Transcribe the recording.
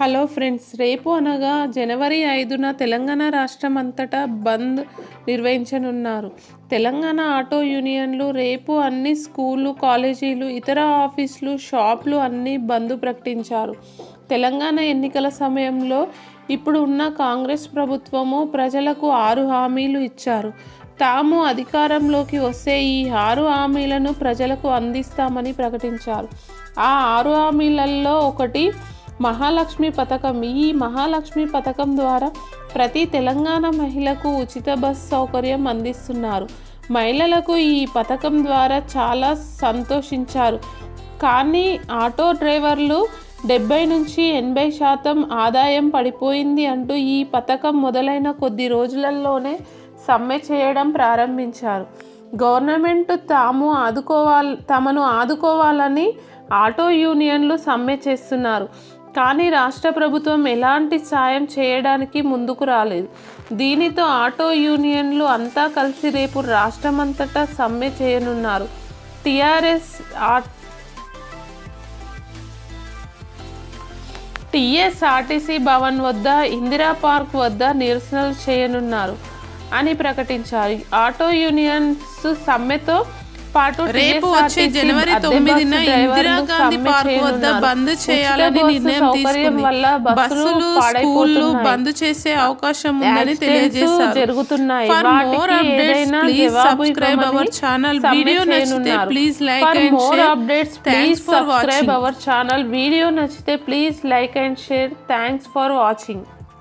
Hello friends రేపు అనగా జనవరి ఐదున తెలంగాణ రాష్ట్రం అంతటా బంద్ నిర్వహించనున్నారు. తెలంగాణ ఆటో యూనియన్లు రేపు అన్ని స్కూళ్ళు కాలేజీలు ఇతర ఆఫీసులు షాపులు అన్నీ బంద్ ప్రకటించారు. తెలంగాణ ఎన్నికల సమయంలో ఇప్పుడు ఉన్న కాంగ్రెస్ ప్రభుత్వము ప్రజలకు ఆరు హామీలు ఇచ్చారు. తాము అధికారంలోకి వస్తే ఈ ఆరు హామీలను ప్రజలకు అందిస్తామని ప్రకటించారు. ఆ ఆరు హామీలలో ఒకటి మహాలక్ష్మి పథకం. ఈ మహాలక్ష్మి పథకం ద్వారా ప్రతి తెలంగాణ మహిళకు ఉచిత బస్ సౌకర్యం అందిస్తున్నారు. మహిళలకు ఈ పథకం ద్వారా చాలా సంతోషించారు. కానీ ఆటో డ్రైవర్లు డెబ్బై నుంచి ఎనభై శాతం ఆదాయం పడిపోయింది అంటూ ఈ పథకం మొదలైన కొద్ది రోజులలోనే సమ్మె చేయడం ప్రారంభించారు. గవర్నమెంట్ తాము ఆదుకోవాలి తమను ఆదుకోవాలని ఆటో యూనియన్లు సమ్మె చేస్తున్నారు. కానీ రాష్ట్ర ప్రభుత్వం ఎలాంటి సాయం చేయడానికి ముందుకు రాలేదు. దీనితో ఆటో యూనియన్లు అంతా కలిసి రేపు రాష్ట్రమంతటా సమ్మె చేయనున్నారు. టీఆర్ఎస్ టీఎస్ఆర్టీసీ భవన్ వద్ద ఇందిరా పార్క్ వద్ద నిరసనలు చేయనున్నారు అని ప్రకటించారు. ఆటో యూనియన్స్ సమ్మెతో పాటు రేపు వచ్చే జనవరి తొమ్మిదిన ఇందిరాగాంధీ పార్క్ వద్ద. బంద్ చేయాలని నిర్ణయం తీసుకుంది వల్ల బస్సులు స్కూళ్ళు. బంద్ చేసే అవకాశం ఉందని తెలియజేశారు జరుగుతున్నాయి our channel. సమ్మె వీడియో నచ్చితే updates, Thanks please for subscribe watching. our channel. Video నచ్చితే please like and share thanks for watching